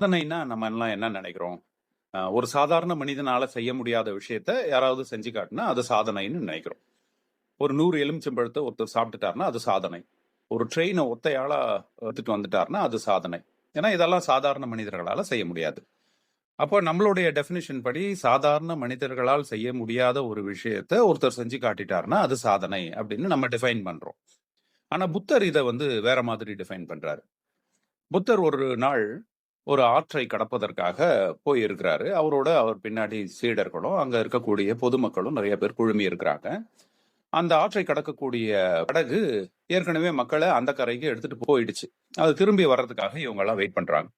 சாதனைன்னா நம்ம எல்லாம் என்ன நினைக்கிறோம்? ஒரு சாதாரண மனிதனால செய்ய முடியாத விஷயத்த யாராவது செஞ்சு காட்டினா அது சாதனைன்னு நினைக்கிறோம். ஒரு நூறு எலுமிச்சம்பழத்தை ஒருத்தர் சாப்பிட்டுட்டாருன்னா அது சாதனை. ஒரு ட்ரெயினை ஒத்தையாளா எடுத்துட்டு வந்துட்டாருன்னா அது சாதனை. ஏன்னா இதெல்லாம் சாதாரண மனிதர்களால செய்ய முடியாது. அப்போ நம்மளுடைய டெஃபினிஷன் படி சாதாரண மனிதர்களால் செய்ய முடியாத ஒரு விஷயத்த ஒருத்தர் செஞ்சு காட்டிட்டாருன்னா அது சாதனை அப்படின்னு நம்ம டிஃபைன் பண்றோம். ஆனா புத்தர் இதை வந்து வேற மாதிரி டிஃபைன் பண்றாரு. புத்தர் ஒரு நாள் ஒரு ஆற்றை கடப்பதற்காக போயிருக்கிறாரு. அவரோட அவர் பின்னாடி சீடர்களும் அங்க இருக்கக்கூடிய பொதுமக்களும் நிறைய பேர் குழுமி இருக்கிறாங்க. அந்த ஆற்றை கடக்கக்கூடிய படகு ஏற்கனவே மக்களை அந்த கரைக்கு எடுத்துட்டு போயிடுச்சு. அது திரும்பி வர்றதுக்காக இவங்க எல்லாம் வெயிட் பண்றாங்க.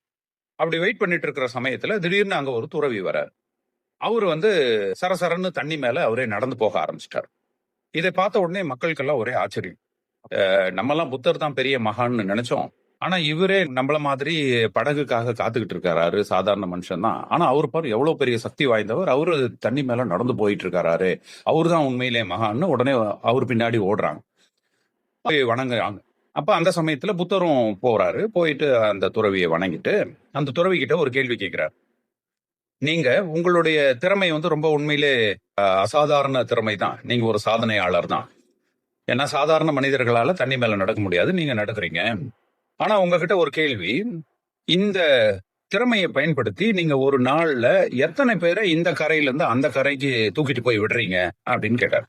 அப்படி வெயிட் பண்ணிட்டு இருக்கிற சமயத்துல திடீர்னு அங்க ஒரு துறவி வரார். அவர் வந்து சரசரன்னு தண்ணி மேல அவரே நடந்து போக ஆரம்பிச்சிட்டார். இதை பார்த்த உடனே மக்களுக்கெல்லாம் ஒரே ஆச்சரியம். நம்மெல்லாம் நம்மலாம் புத்தர் தான் பெரிய மகான்னு நினைச்சோம். ஆனா இவரே நம்மள மாதிரி படகுக்காக காத்துக்கிட்டு இருக்காரு சாதாரண மனுஷன் தான். ஆனா அவர் பாரு எவ்வளவு பெரிய சக்தி வாய்ந்தவர். அவரு தண்ணி மேல நடந்து போயிட்டு இருக்காரு அவரு தான் உண்மையிலே மகான்னு உடனே அவர் பின்னாடி ஓடுறாங்க. போய் வணங்குறாங்க. அப்ப அந்த சமயத்துல புத்தரும் போறாரு. போயிட்டு அந்த துறவியை வணங்கிட்டு அந்த துறவி கிட்ட ஒரு கேள்வி கேட்கிறார் நீங்க உங்களுடைய திறமை வந்து ரொம்ப உண்மையிலே அசாதாரண திறமை தான். நீங்க ஒரு சாதனையாளர் தான். ஏன்னா சாதாரண மனிதர்களால தண்ணி மேல நடக்க முடியாது. நீங்க நடக்கிறீங்க. ஆனா உங்ககிட்ட ஒரு கேள்வி. இந்த திறமையை பயன்படுத்தி நீங்க ஒரு நாள்ல எத்தனை பேரை இந்த கரையில இருந்து அந்த கரைக்கு தூக்கிட்டு போய் விடுறீங்க? அப்படின்னு கேட்டார்.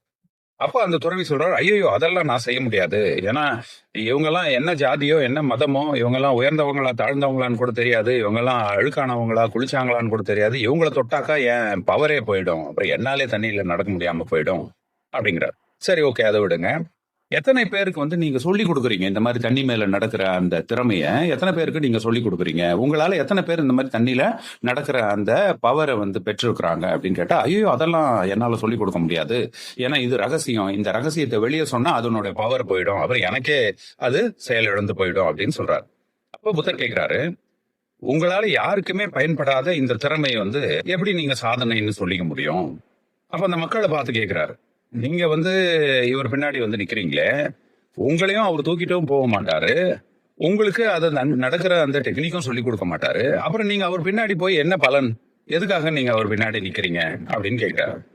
அப்ப அந்த துறவி சொல்றாரு ஐயோ அதெல்லாம் நான் செய்ய முடியாது. ஏன்னா இவங்கெல்லாம் என்ன ஜாதியோ என்ன மதமோ இவங்கெல்லாம் உயர்ந்தவங்களா தாழ்ந்தவங்களான்னு கூட தெரியாது. இவங்கெல்லாம் அழுக்கானவங்களா குளிச்சாங்களான்னு கூட தெரியாது. இவங்கள தொட்டாக்கா என் பவரே போயிடும். அப்புறம் என்னாலே தண்ணியில நடக்க முடியாம போயிடும். அப்படிங்கிறார். சரி ஓகே அதை விடுங்க. எத்தனை பேருக்கு வந்து நீங்க சொல்லி கொடுக்குறீங்க இந்த மாதிரி தண்ணி மேல நடக்கிற அந்த திறமைய? எத்தனை பேருக்கு நீங்க சொல்லி கொடுக்குறீங்க? உங்களால எத்தனை பேர் இந்த மாதிரி தண்ணியில நடக்கிற அந்த பவரை வந்து பெற்றிருக்கிறாங்க அப்படின்னு கேட்டா ஐயோ அதெல்லாம் என்னால சொல்லி கொடுக்க முடியாது. ஏன்னா இது ரகசியம். இந்த ரகசியத்தை வெளியே சொன்னா அதனுடைய பவர் போயிடும். அப்புறம் எனக்கே அது செயலிழந்து போயிடும் அப்படின்னு சொல்றாரு. அப்ப புத்தர் கேட்கிறாரு உங்களால யாருக்குமே பயன்படாத இந்த திறமையை வந்து எப்படி நீங்க சாதனைன்னு சொல்லிக்க முடியும்? அப்ப அந்த மக்களை பார்த்து கேட்கிறாரு நீங்க வந்து இவர் பின்னாடி வந்து நிக்கிறீங்களே உங்களையும் அவர் தூக்கிட்டும் போக மாட்டாரு. உங்களுக்கு அதை நன்- நடக்கிற அந்த டெக்னிக்கும் சொல்லி கொடுக்க மாட்டாரு. அப்புறம் நீங்க அவர் பின்னாடி போய் என்ன பலன்? எதுக்காக நீங்க அவர் பின்னாடி நிக்கிறீங்க? அப்படின்னு கேட்கிறாரு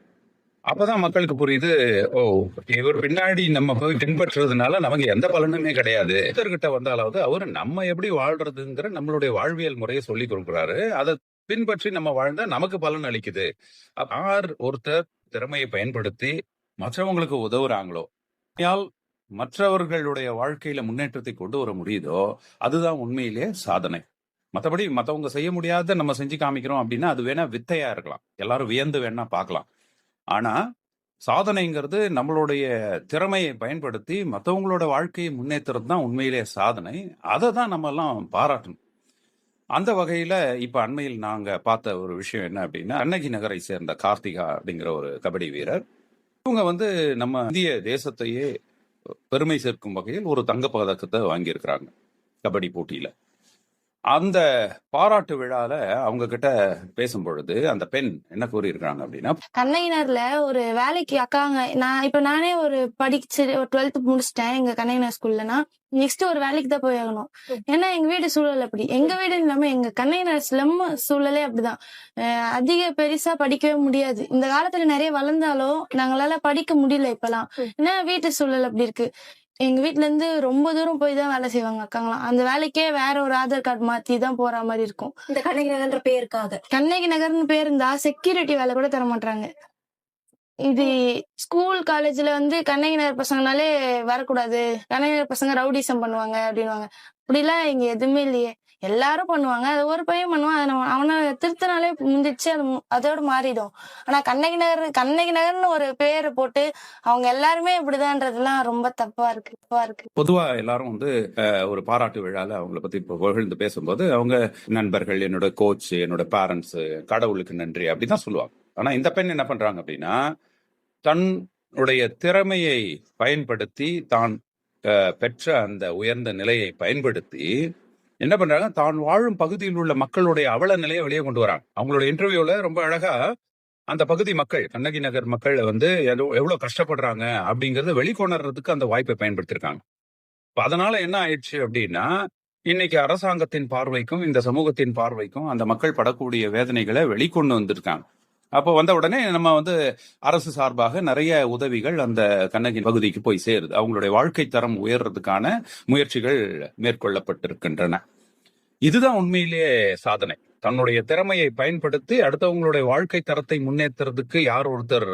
அப்பதான் மக்களுக்கு புரியுது ஓ இவர் பின்னாடி நம்ம போய் பின்பற்றுறதுனால நமக்கு எந்த பலனுமே கிடையாது. கிட்ட வந்தாலாவது அவர் நம்ம எப்படி வாழ்றதுங்கிற நம்மளுடைய வாழ்வியல் முறையை சொல்லி கொடுக்குறாரு. அதை பின்பற்றி நம்ம வாழ்ந்தா நமக்கு பலன் அளிக்குது. ஆர் ஒருத்தர் திறமையை பயன்படுத்தி மற்றவங்களுக்கு உதவுறாங்களோ? மற்றவர்களுடைய வாழ்க்கையில முன்னேற்றத்தை கொண்டு வர முடியுதோ? அதுதான் உண்மையிலேயே சாதனை. மற்றபடி மற்றவங்க செய்ய முடியாத நம்ம செஞ்சு காமிக்கிறோம் அப்படின்னா அது வேணா வித்தையா இருக்கலாம். எல்லாரும் வியந்து வேணா பார்க்கலாம். ஆனா சாதனைங்கிறது நம்மளுடைய திறமையை பயன்படுத்தி மற்றவங்களோட வாழ்க்கையை முன்னேற்றுறது தான் உண்மையிலே சாதனை. அதை தான் நம்ம எல்லாம் பாராட்டணும். அந்த வகையில இப்ப அண்மையில் நாங்க பார்த்த ஒரு விஷயம் என்ன அப்படின்னா அன்னகி நகரை சேர்ந்த கார்த்திகா அப்படிங்கிற ஒரு கபடி வீரர் இவங்க வந்து நம்ம இந்திய தேசத்தையே பெருமை சேர்க்கும் வகையில் ஒரு தங்க பதக்கத்தை வாங்கியிருக்கிறாங்க. கபடி போட்டியில. அந்த பாராட்டு விழால அவங்க கிட்ட பேசும் பொழுது அந்த பெண் என்ன கூறியிருக்காங்க அப்படின்னா கண்ணகினர்ல ஒரு வேலைக்கு அக்காங்க நான் இப்ப நானே ஒரு படிச்சு ஒரு டுவெல்த் முடிச்சிட்டேன் எங்க கண்ணகினர் ஸ்கூல்லனா நெக்ஸ்ட் ஒரு வேலைக்கு தான் போய் ஆகணும் ஏன்னா எங்க வீடு சூழல் அப்படி. எங்க வீடு இல்லாம எங்க கண்ணகினர் ஸ்லம் சூழலே அப்படிதான். அதிக பெருசா படிக்கவே முடியாது. இந்த காலத்துல நிறைய வளர்ந்தாலும் நாங்களால படிக்க முடியல இப்பெல்லாம். ஏன்னா வீட்டு சூழல் அப்படி இருக்கு. எங்க வீட்ல இருந்து ரொம்ப தூரம் போய் தான் வேலை செய்வாங்க அக்காங்களாம் அந்த வேலைக்கே வேற ஒரு ஆதார் கார்டு மாத்தி தான் போற மாதிரி இருக்கும். இந்த கண்ணகி நகர்ன்ற பேருக்காக. கண்ணகி நகர்னு பேர் இருந்தா செக்யூரிட்டி வேலை கூட தர மாட்டாங்க இது ஸ்கூல் காலேஜ்ல வந்து கண்ணகி நகர் பசங்கனாலே வரக்கூடாது. கண்ணகி நகர் பசங்க ரவுடிசம் பண்ணுவாங்க அப்படின்னுவாங்க. அப்படிலாம் இங்க எதுவுமே இல்லையே. எல்லாரும் பண்ணுவாங்க. அது ஒரு பையன் பண்ணுவான். அதை நம்ம அவனை திருத்தினாலே முந்திச்சு அது அதோட மாறிடும். ஆனா கண்ணகி நகர் கண்ணகி நகர்னு ஒரு பேரை போட்டு அவங்க எல்லாருமே இப்படிதான்றதுலாம் ரொம்ப தப்பா இருக்கு தப்பா இருக்கு. பொதுவா எல்லாரும் வந்து ஒரு பாராட்டு விழால அவங்கள பத்தி இப்போ புகழ்ந்து பேசும்போது அவங்க நண்பர்கள் என்னோட கோச் என்னோட பேரண்ட்ஸ் கடவுளுக்கு நன்றி அப்படிதான் சொல்லுவாங்க. ஆனா இந்த பெண் என்ன பண்றாங்க அப்படின்னா தன்னுடைய திறமையை பயன்படுத்தி தான் பெற்ற அந்த உயர்ந்த நிலையை பயன்படுத்தி என்ன பண்றாங்க? தான் வாழும் பகுதியில் உள்ள மக்களுடைய அவல நிலையை வெளியே கொண்டு வராங்க. அவங்களோட இன்டர்வியூல ரொம்ப அழகா அந்த பகுதி மக்கள் கண்ணகி நகர் மக்கள் வந்து எவ்வளவு எவ்வளவு கஷ்டப்படுறாங்க அப்படிங்கறத வெளிக்கொணர்றதுக்கு அந்த வாய்ப்பை பயன்படுத்தியிருக்காங்க இப்ப அதனால என்ன ஆயிடுச்சு அப்படின்னா இன்னைக்கு அரசாங்கத்தின் பார்வைக்கும் இந்த சமூகத்தின் பார்வைக்கும் அந்த மக்கள் படக்கூடிய வேதனைகளை வெளிக்கொண்டு வந்திருக்காங்க. அப்போ வந்த உடனே நம்ம வந்து அரசு சார்பாக நிறைய உதவிகள் அந்த கண்ணகி பகுதிக்கு போய் சேருது. அவங்களுடைய வாழ்க்கை தரம் உயர்றதுக்கான முயற்சிகள் மேற்கொள்ளப்பட்டிருக்கின்றன. இதுதான் உண்மையிலேயே சாதனை. தன்னுடைய திறமையை பயன்படுத்தி அடுத்தவங்களுடைய வாழ்க்கை தரத்தை முன்னேற்றுறதுக்கு யார் ஒருத்தர்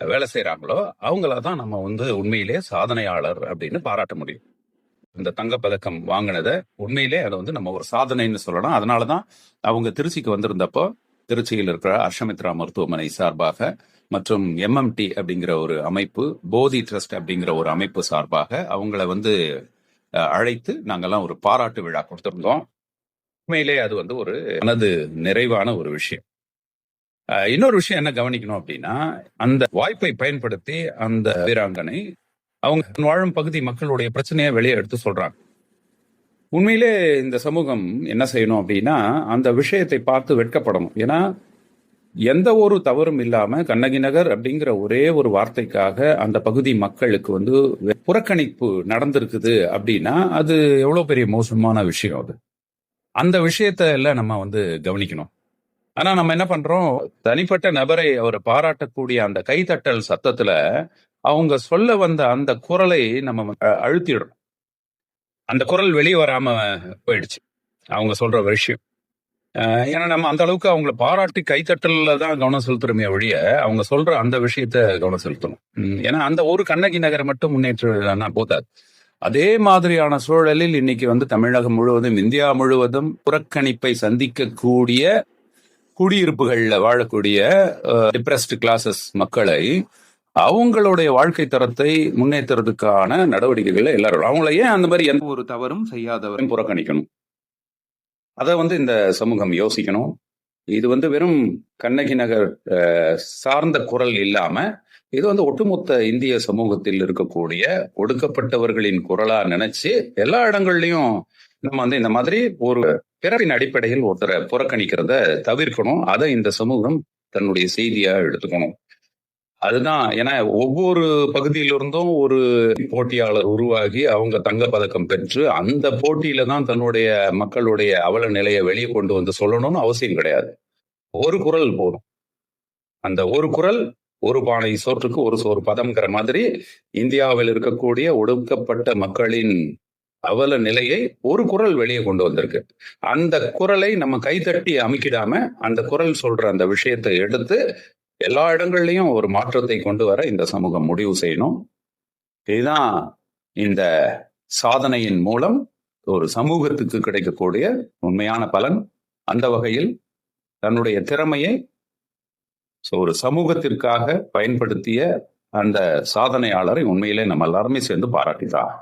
வேலை செய்யறாங்களோ அவங்கள தான் நம்ம வந்து உண்மையிலேயே சாதனையாளர் அப்படின்னு பாராட்ட முடியும். இந்த தங்கப்பதக்கம் வாங்கினதை உண்மையிலே அதை வந்து நம்ம ஒரு சாதனைன்னு சொல்லலாம். அதனாலதான் அவங்க திருச்சிக்கு வந்திருந்தப்போ திருச்சியில் இருக்கிற அர்ஷமித்ரா மருத்துவமனை சார்பாக மற்றும் எம்எம்டி அப்படிங்கிற ஒரு அமைப்பு போதி ட்ரஸ்ட் அப்படிங்கிற ஒரு அமைப்பு சார்பாக அவங்கள வந்து அழைத்து நாங்கெல்லாம் ஒரு பாராட்டு விழா கொடுத்திருந்தோம். உண்மையிலே அது வந்து ஒரு மனது நிறைவான ஒரு விஷயம். இன்னொரு விஷயம் என்ன கவனிக்கணும் அப்படின்னா அந்த வாய்ப்பை பயன்படுத்தி அந்த வீராங்கனை அவங்க வாழும் பகுதி மக்களுடைய பிரச்சனையை வெளியே எடுத்து சொல்றாங்க. உண்மையிலே இந்த சமூகம் என்ன செய்யணும் அப்படின்னா அந்த விஷயத்தை பார்த்து வெட்கப்படணும். ஏன்னா எந்த ஒரு தவறும் இல்லாம கண்ணகி நகர் அப்படிங்கிற ஒரே ஒரு வார்த்தைக்காக அந்த பகுதி மக்களுக்கு வந்து புறக்கணிப்பு நடந்திருக்குது அப்படின்னா அது எவ்வளவு பெரிய மோசமான விஷயம் அது. அந்த விஷயத்த எல்லாம் நம்ம வந்து கவனிக்கணும். ஆனா நம்ம என்ன பண்றோம்? தனிப்பட்ட நபரை அவர் பாராட்டக்கூடிய அந்த கைத்தட்டல் சத்தத்துல அவங்க சொல்ல வந்த அந்த குரலை நம்ம அழுத்திடுறோம் அந்த குரல் வெளியே வராம போயிடுச்சு. அவங்க சொல்ற விஷயம். ஏன்னா நம்ம அந்த அளவுக்கு அவங்கள பாராட்டி கைத்தட்டல தான் கவனம் செலுத்துறோமே ஒழிய அவங்க சொல்ற அந்த விஷயத்த கவனம் செலுத்தணும். ஏன்னா அந்த ஒரு கண்ணகி நகரை மட்டும் முன்னேற்ற போதாது. அதே மாதிரியான சூழலில் இன்னைக்கு வந்து தமிழகம் முழுவதும் இந்தியா முழுவதும் புறக்கணிப்பை சந்திக்கக்கூடிய குடியிருப்புகளில் வாழக்கூடிய டிப்ரெஸ்ட் கிளாஸஸ் மக்களை அவங்களுடைய வாழ்க்கை தரத்தை முன்னேற்றுறதுக்கான நடவடிக்கைகளை எல்லாரும் அவங்கள ஏன் அந்த மாதிரி எந்த ஒரு தவறும் செய்யாதவரையும் புறக்கணிக்கணும்? அதை வந்து இந்த சமூகம் யோசிக்கணும். இது வந்து வெறும் கண்ணகி நகர் சார்ந்த குரல் இல்லாம இது வந்து ஒட்டுமொத்த இந்திய சமூகத்தில் இருக்கக்கூடிய ஒடுக்கப்பட்டவர்களின் குரலா நினைச்சு எல்லா இடங்கள்லயும் நம்ம வந்து இந்த மாதிரி ஒரு பிறப்பின் அடிப்படையில் ஒருத்தரை புறக்கணிக்கிறத தவிர்க்கணும். அதை இந்த சமூகம் தன்னுடைய செய்தியா எடுத்துக்கணும். அதுதான். ஏன்னா ஒவ்வொரு பகுதியிலிருந்தும் ஒரு போட்டியாளர் உருவாகி அவங்க தங்க பதக்கம் பெற்று அந்த போட்டியில தான் தன்னுடைய மக்களுடைய அவல நிலையை வெளியே கொண்டு வந்து சொல்லணும்னு அவசியம் கிடையாது. ஒரு குரல் போதும். அந்த ஒரு குரல் ஒரு பானை சோற்றுக்கு ஒரு சோறு பதம்ங்கிற மாதிரி இந்தியாவில் இருக்கக்கூடிய ஒடுக்கப்பட்ட மக்களின் அவல நிலையை ஒரு குரல் வெளியே கொண்டு வந்திருக்கு. அந்த குரலை நம்ம கைதட்டி அமைக்கிடாம அந்த குரல் சொல்ற அந்த விஷயத்தை எடுத்து எல்லா இடங்கள்லையும் ஒரு மாற்றத்தை கொண்டு வர இந்த சமூகம் முடிவு செய்யணும். இதுதான் இந்த சாதனையின் மூலம் ஒரு சமூகத்துக்கு கிடைக்கக்கூடிய உண்மையான பலன். அந்த வகையில் தன்னுடைய திறமையை ஒரு சமூகத்திற்காக பயன்படுத்திய அந்த சாதனையாளரை உண்மையிலே நம்ம எல்லாருமே சேர்ந்து பாராட்டிதான்.